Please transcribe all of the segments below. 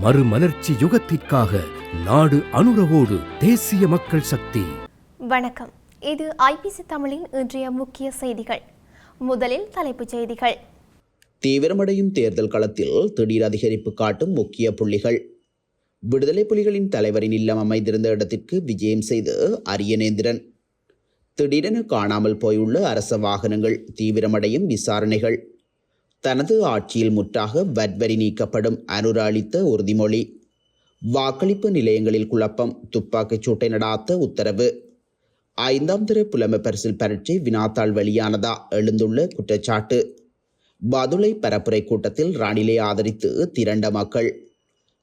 மறுமலர்ச்சி யுகத்திற்காக நாடு அனுரவோடு தேசிய மக்கள் சக்தி. வணக்கம். இது ஐபிசி தமிழின் இன்றைய முக்கிய செய்திகள். முதலில் தலைப்புச் செய்திகள். தீவிரமடையும் தேர்தல் களத்தில் திடீர் அதிகரிப்பு காட்டும் முக்கிய புள்ளிகள். விடுதலை புலிகளின் தலைவரின் இல்லம் அமைந்திருந்த இடத்திற்கு விஜயம் செய்து அரியநேந்திரன் திடீரென காணாமல் போயுள்ள அரச வாகனங்கள் தீவிரமடையும் விசாரணைகள். தனது ஆட்சியில் முற்றாக வட்வரி நீக்கப்படும் அனுராளித்த உறுதிமொழி. வாக்களிப்பு நிலையங்களில் குழப்பம் துப்பாக்கிச் சூட்டை நடாத்த உத்தரவு. ஐந்தாம் திரு புலமை பரிசில் பரீட்சை வினாத்தாள் வெளியானதா? எழுந்துள்ள குற்றச்சாட்டு. பதுளை பரப்புரை கூட்டத்தில் ரணிலை ஆதரித்து திரண்ட மக்கள்.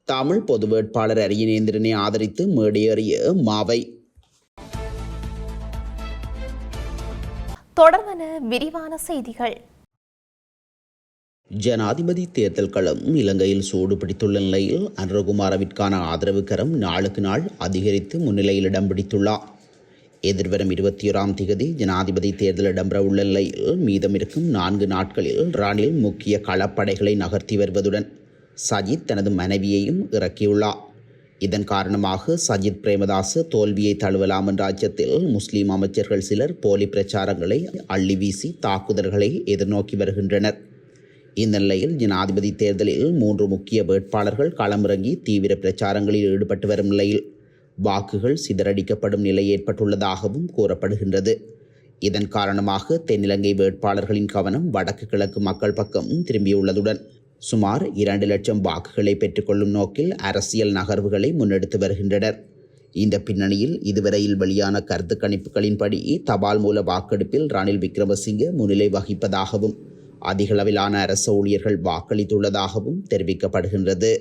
தமிழ் பொது வேட்பாளர் அரியநேந்திரனை ஆதரித்து மேடையேறிய மாவை. தொடர்வன விரிவான செய்திகள். ஜனாதிபதி தேர்தல் களம் இலங்கையில் சூடு பிடித்துள்ள நிலையில் அனுரகுமாரவிற்கான ஆதரவு கரம் நாளுக்கு நாள் அதிகரித்து முன்னிலையில் இடம் பிடித்துள்ளார். எதிர்வரும் இருபத்தி ஓராம் திகதி ஜனாதிபதி தேர்தல் இடம்பெறவுள்ள நிலையில் மீதம் இருக்கும் நான்கு நாட்களில் ரணில் முக்கிய களப்படைகளை நகர்த்தி வருவதுடன் சஜித் தனது மனைவியையும் இறக்கியுள்ளார். இதன் காரணமாக சஜித் பிரேமதாஸ் தோல்வியை தழுவலாம் என்ற அச்சத்தில் முஸ்லீம் அமைச்சர்கள் சிலர் போலி பிரச்சாரங்களை அள்ளி வீசி தாக்குதல்களை எதிர்நோக்கி வருகின்றனர். இந்த நிலையில் ஜனாதிபதி தேர்தலில் மூன்று முக்கிய வேட்பாளர்கள் களமிறங்கி தீவிர பிரச்சாரங்களில் ஈடுபட்டு வரும் நிலையில் வாக்குகள் சிதறடிக்கப்படும் நிலை ஏற்பட்டுள்ளதாகவும் கூறப்படுகின்றது. இதன் காரணமாக தென்னிலங்கை வேட்பாளர்களின் கவனம் வடக்கு கிழக்கு மக்கள் பக்கம் திரும்பியுள்ளதுடன் சுமார் இரண்டு லட்சம் வாக்குகளை பெற்றுக்கொள்ளும் நோக்கில் அரசியல் நகர்வுகளை முன்னெடுத்து வருகின்றனர். இந்த பின்னணியில் இதுவரையில் வெளியான கருத்து கணிப்புகளின்படி தபால் மூல வாக்கெடுப்பில் ரணில் விக்ரமசிங்கே முன்னிலை வகிப்பதாகவும் அதிகளவிலான அரசு ஊழியர்கள் வாக்களித்துள்ளதாகவும் தெரிவிக்கப்படுகின்றது.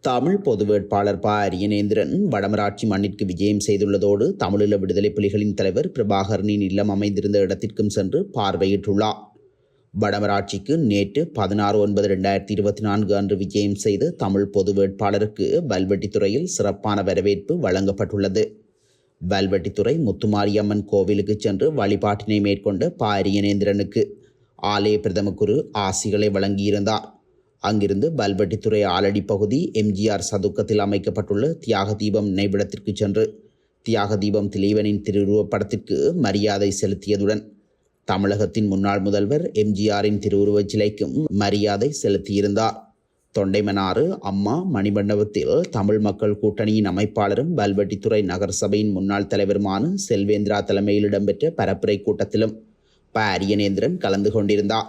தமிழ் பொது வேட்பாளர் ப. அரியநேந்திரன் வடமராட்சி மண்ணிற்கு விஜயம் செய்துள்ளதோடு தமிழீழ விடுதலை புலிகளின் தலைவர் பிரபாகரனின் இல்லம் அமைந்திருந்த இடத்திற்கும் சென்று பார்வையிட்டுள்ளார். வடமராட்சிக்கு நேற்று பதினாறு ஒன்பது ரெண்டாயிரத்தி இருபத்தி நான்கு அன்று விஜயம் செய்த தமிழ் பொது வேட்பாளருக்கு வல்வெட்டித்துறையில் சிறப்பான வரவேற்பு வழங்கப்பட்டுள்ளது. வல்வெட்டித்துறை முத்துமாரியம்மன் கோவிலுக்கு சென்று வழிபாட்டினை மேற்கொண்ட ப. அரியநேந்திரனுக்கு ஆலய பிரதம குரு ஆசிகளை வழங்கியிருந்தார். அங்கிருந்து பல்வெட்டித்துறை ஆலடி பகுதி எம்ஜிஆர் சதுக்கத்தில் அமைக்கப்பட்டுள்ள தியாக தீபம் நினைவிடத்திற்கு சென்று தியாக தீபம் திலீவனின் திருவுருவப்படத்திற்கு மரியாதை செலுத்தியதுடன் தமிழகத்தின் முன்னாள் முதல்வர் எம்ஜிஆரின் திருவுருவச் சிலைக்கும் மரியாதை செலுத்தியிருந்தார். தொண்டைமனாறு அம்மா மணிமண்டபத்தில் தமிழ் மக்கள் கூட்டணியின் அமைப்பாளரும் பல்வெட்டித்துறை நகரசபையின் முன்னாள் தலைவருமான செல்வேந்திரா தலைமையில் இடம்பெற்ற பரப்புரை கூட்டத்திலும் ப அரியநேந்திரன் கலந்து கொண்டிருந்தார்.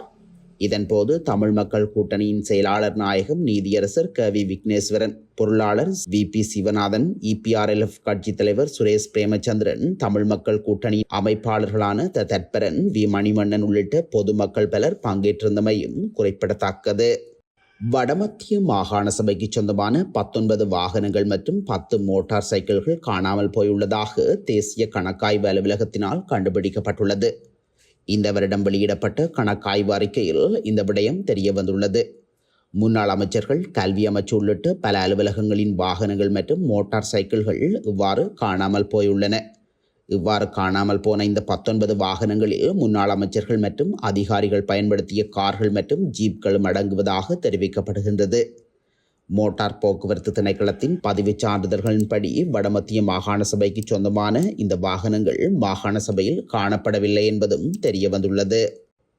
இதன்போது தமிழ் மக்கள் கூட்டணியின் செயலாளர் நாயகம் நீதியரசர் க வி விக்னேஸ்வரன் பொருளாளர் வி. பி. சிவநாதன் இபிஆர்எல்எஃப் கட்சி தலைவர் சுரேஷ் பிரேமச்சந்திரன் தமிழ் மக்கள் கூட்டணி அமைப்பாளர்களான த தற்பரன் வி. மணிமன்னன் உள்ளிட்ட பொதுமக்கள் பலர் பங்கேற்றிருந்தமையும் குறிப்பிடத்தக்கது. வடமத்திய மாகாண சபைக்கு சொந்தமான பத்தொன்பது வாகனங்கள் மற்றும் பத்து மோட்டார் சைக்கிள்கள் காணாமல் போயுள்ளதாக தேசிய கணக்காய்வு அலுவலகத்தினால் கண்டுபிடிக்கப்பட்டுள்ளது. இந்த வருடம் வெளியிடப்பட்ட கணக்காய்வு அறிக்கையில் இந்த விடயம் தெரிய வந்துள்ளது முன்னாள் அமைச்சர்கள் கல்வி அமைச்சு உள்ளிட்ட பல அலுவலகங்களின் வாகனங்கள் மற்றும் மோட்டார் சைக்கிள்கள் இவ்வாறு காணாமல் போயுள்ளன. இவ்வாறு காணாமல் போன இந்த பத்தொன்பது வாகனங்களில் முன்னாள் அமைச்சர்கள் மற்றும் அதிகாரிகள் பயன்படுத்திய கார்கள் மற்றும் ஜீப்களும் அடங்குவதாக தெரிவிக்கப்படுகின்றது. மோட்டார் போக்குவரத்து திணைக்களத்தின் பதிவுச் சான்றிதழ்களின்படி வடமத்திய மாகாண சபைக்கு சொந்தமான இந்த வாகனங்கள் மாகாண சபையில் காணப்படவில்லை என்பதும் தெரியவந்துள்ளது.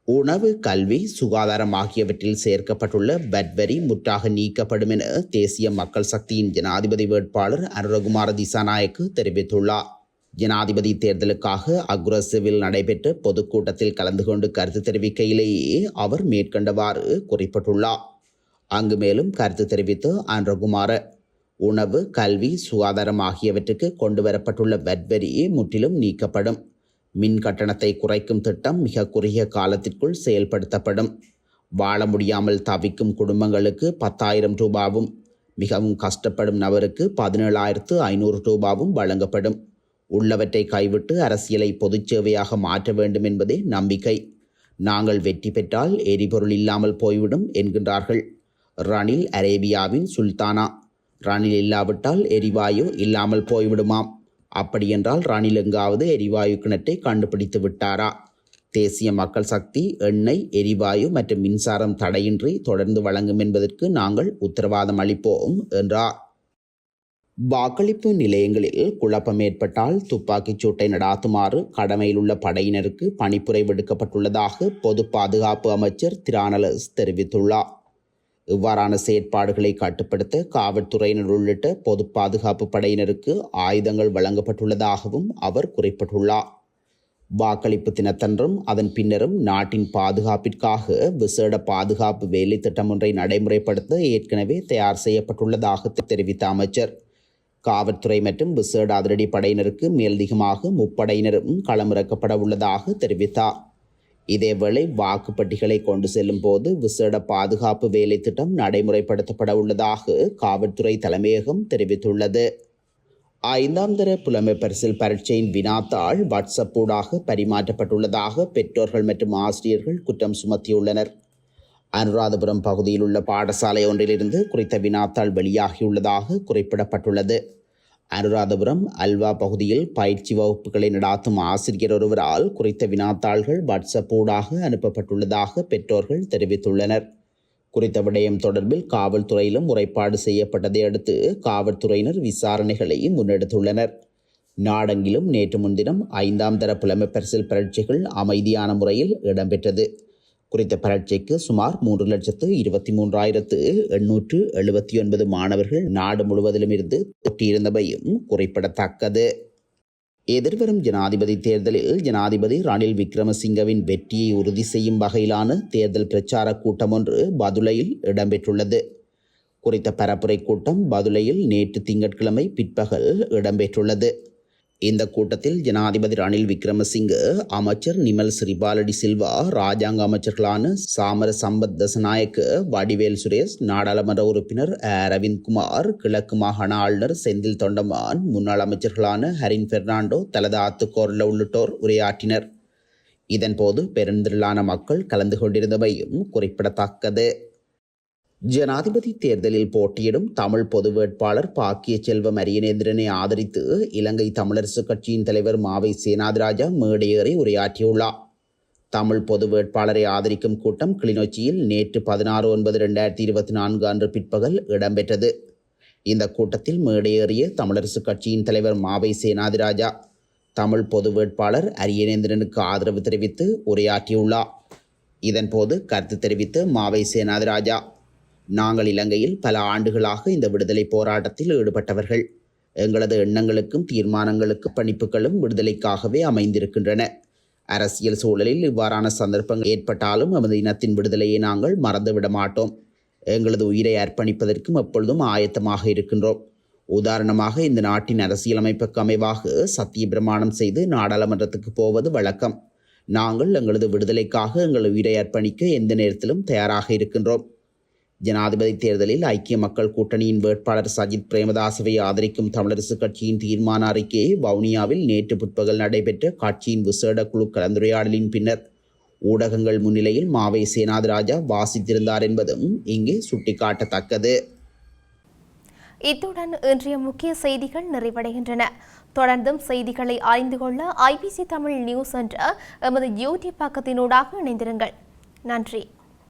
உணவு கல்வி சுகாதாரம் ஆகியவற்றில் சேர்க்கப்பட்டுள்ள வட்வரி முற்றாக நீக்கப்படும் என தேசிய மக்கள் சக்தியின் ஜனாதிபதி வேட்பாளர் அனுரகுமார திசாநாயக்கு தெரிவித்துள்ளார். ஜனாதிபதி தேர்தலுக்காக அக்ரஸிவில் நடைபெற்ற பொதுக்கூட்டத்தில் கலந்து கொண்டு கருத்து தெரிவிக்கையிலேயே அவர் மேற்கண்டவாறு குறிப்பிட்டுள்ளார். அங்கு மேலும் கருத்து தெரிவித்து ஆண்ட்ரகுமார உணவு கல்வி சுகாதாரம் ஆகியவற்றுக்கு கொண்டு வரப்பட்டுள்ள வட்வரி முற்றிலும் நீக்கப்படும். மின் கட்டணத்தை குறைக்கும் திட்டம் மிக குறுகிய காலத்திற்குள் செயல்படுத்தப்படும். வாழ முடியாமல் தவிக்கும் குடும்பங்களுக்கு பத்தாயிரம் ரூபாவும் மிகவும் கஷ்டப்படும் நபருக்கு பதினேழாயிரத்து ஐநூறு ரூபாவும் வழங்கப்படும். உள்ளவற்றை கைவிட்டு அரசியலை பொதுச் சேவையாக மாற்ற வேண்டும் என்பதே நம்பிக்கை. நாங்கள் வெற்றி பெற்றால் எரிபொருள் இல்லாமல் போய்விடும் என்கின்றார்கள். ரணில் அரேபியாவின் சுல்தானா. ரணில் இல்லாவிட்டால் எரிவாயு இல்லாமல் போய்விடுமாம். அப்படியென்றால் ரணில் எங்காவது எரிவாயு கிணற்றை கண்டுபிடித்து விட்டாரா? தேசிய மக்கள் சக்தி எண்ணெய் எரிவாயு மற்றும் மின்சாரம் தடையின்றி தொடர்ந்து வழங்கும் என்பதற்கு நாங்கள் உத்தரவாதம் அளிப்போம் என்றார் வாக்களிப்பு நிலையங்களில் குழப்பம் ஏற்பட்டால் துப்பாக்கிச் சூட்டை நடாத்துமாறு கடமையில் உள்ள படையினருக்கு பணிப்புரை விடுக்கப்பட்டுள்ளதாக பொது பாதுகாப்பு அமைச்சர் திரானலஸ் தெரிவித்துள்ளார். இவ்வாறான செயற்பாடுகளை கட்டுப்படுத்த காவல்துறையினர் உள்ளிட்ட பொது பாதுகாப்பு படையினருக்கு ஆயுதங்கள் வழங்கப்பட்டுள்ளதாகவும் அவர் குறிப்பிட்டுள்ளார். வாக்களிப்பு தினத்தன்றும் அதன் பின்னரும் நாட்டின் பாதுகாப்பிற்காக விசேட பாதுகாப்பு வேலை திட்டம் ஒன்றை நடைமுறைப்படுத்த ஏற்கனவே தயார் செய்யப்பட்டுள்ளதாக தெரிவித்த அமைச்சர். காவல்துறை மற்றும் விசேட அதிரடி படையினருக்கு மேலதிகமாக முப்படையினரும் களமிறக்கப்பட உள்ளதாக தெரிவித்தார். இதேவேளை வாக்குப்பட்டிகளை கொண்டு செல்லும் போது விசேட பாதுகாப்பு வேலை திட்டம் நடைமுறைப்படுத்தப்பட உள்ளதாக காவல்துறை தலைமையகம் தெரிவித்துள்ளது. ஐந்தாம் தர புலமை பரிசில் பரீட்சையின் வினாத்தாள் வாட்ஸ்அப் ஊடாக பரிமாற்றப்பட்டுள்ளதாக பெற்றோர்கள் மற்றும் ஆசிரியர்கள் குற்றம் சுமத்தியுள்ளனர். அனுராதபுரம் பகுதியில் உள்ள பாடசாலை ஒன்றிலிருந்து குறித்த வினாத்தாள் வெளியாகியுள்ளதாக குறிப்பிடப்பட்டுள்ளது. அனுராதபுரம் அல்வா பகுதியில் பயிற்சி வகுப்புகளை நடாத்தும் ஆசிரியர் ஒருவரால் குறித்த வினாத்தாள்கள் வாட்ஸ்அப் ஊடாக அனுப்பப்பட்டுள்ளதாக பெற்றோர்கள் தெரிவித்துள்ளனர். குறித்த விடயம் தொடர்பில் காவல்துறையிலும் முறைப்பாடு செய்யப்பட்டதை அடுத்து காவல்துறையினர் விசாரணைகளை முன்னெடுத்துள்ளனர். நாடெங்கிலும் நேற்று முன்தினம் ஐந்தாம் தர புலமை பரிசில் பரீட்சைகள் அமைதியான முறையில் இடம்பெற்றது. குறித்த பரீட்சைக்கு சுமார் மூன்று லட்சத்து இருபத்தி மூன்றாயிரத்து எண்ணூற்று எழுபத்தி ஒன்பது மாணவர்கள் நாடு முழுவதிலும் இருந்து தொற்றியிருந்தமையும் குறிப்பிடத்தக்கது. எதிர்வரும் ஜனாதிபதி தேர்தலில் ஜனாதிபதி ரணில் விக்ரமசிங்கவின் வெற்றியை உறுதி செய்யும் வகையிலான தேர்தல் பிரச்சார கூட்டம் ஒன்று பதுலையில் இடம்பெற்றுள்ளது. குறித்த பரப்புரை கூட்டம் பதுலையில் நேற்று திங்கட்கிழமை பிற்பகல் இடம்பெற்றுள்ளது. இந்த கூட்டத்தில் ஜனாதிபதி ரணில் விக்ரமசிங்க அமைச்சர் நிமல் ஸ்ரீபாலடி சில்வா ராஜாங்க அமைச்சர்களான சாமர சம்பத் தசநாயக்க வடிவேல் சுரேஷ் நாடாளுமன்ற உறுப்பினர் அரவிந்த் குமார் கிழக்கு மாகாண ஆளுநர் செந்தில் தொண்டமான் முன்னாள் அமைச்சர்களான ஹரின் பெர்னாண்டோ தலதா ஆத்துக்கோர்ல உள்ளிட்டோர் உரையாற்றினர். இதன்போது பெருந்திரளான மக்கள் கலந்து கொண்டிருந்தமையும் குறிப்பிடத்தக்கது. ஜனாதிபதி தேர்தலில் போட்டியிடும் தமிழ் பொது வேட்பாளர் பாக்கிய செல்வம் அரியநேந்திரனை ஆதரித்து இலங்கை தமிழரசு கட்சியின் தலைவர் மாவை சேனாதிராஜா மேடையேறி உரையாற்றியுள்ளார். தமிழ் பொது வேட்பாளரை ஆதரிக்கும் கூட்டம் கிளிநொச்சியில் நேற்று பதினாறு ஒன்பது ரெண்டாயிரத்தி இருபத்தி நான்கு அன்று பிற்பகல் இடம்பெற்றது. இந்த கூட்டத்தில் மேடையேறிய தமிழரசு கட்சியின் தலைவர் மாவை சேனாதிராஜா தமிழ் பொது வேட்பாளர் அரியநேந்திரனுக்கு ஆதரவு தெரிவித்து உரையாற்றியுள்ளார். இதன்போது கருத்து தெரிவித்த மாவை சேனாதிராஜா நாங்கள் இலங்கையில் பல ஆண்டுகளாக இந்த விடுதலை போராட்டத்தில் ஈடுபட்டவர்கள். எங்களது எண்ணங்களுக்கும் தீர்மானங்களுக்கும் பணிப்புகளும் விடுதலைக்காகவே அமைந்திருக்கின்றன. அரசியல் சூழலில் இவ்வாறான சந்தர்ப்பங்கள் ஏற்பட்டாலும் எமது இனத்தின் விடுதலையை நாங்கள் மறந்துவிட மாட்டோம். எங்களது உயிரை அர்ப்பணிப்பதற்கும் எப்பொழுதும் ஆயத்தமாக இருக்கின்றோம். உதாரணமாக இந்த நாட்டின் அரசியலமைப்புக்கு அமைவாக சத்திய பிரமாணம் செய்து நாடாளுமன்றத்துக்கு போவது வழக்கம். நாங்கள் எங்களது விடுதலைக்காக எங்கள் உயிரை அர்ப்பணிக்க எந்த நேரத்திலும் தயாராக இருக்கின்றோம். ஜனாதிபதி தேர்தலில் ஐக்கிய மக்கள் கூட்டணியின் வேட்பாளர் சஜித் பிரேமதாசவை ஆதரிக்கும் தமிழரசுக் கட்சியின் தீர்மான அறிக்கையை வவுனியாவில் நேற்று பிற்பகல் நடைபெற்ற கட்சியின் விசேட குழு கலந்துரையாடலின் பின்னர் ஊடகங்கள் முன்னிலையில் மாவை சேனாதிராஜா வாசித்திருந்தார் என்பதும் இங்கே சுட்டிக்காட்டத்தக்கது. இத்துடன் இன்றைய முக்கிய செய்திகள் நிறைவடைகின்றன. தொடர்ந்தும் செய்திகளை அறிந்து கொள்ள ஐபிசி தமிழ் நியூஸ் என்ற எமது யூடியூப் பக்கத்தினூடாக இணைந்திருங்கள். நன்றி.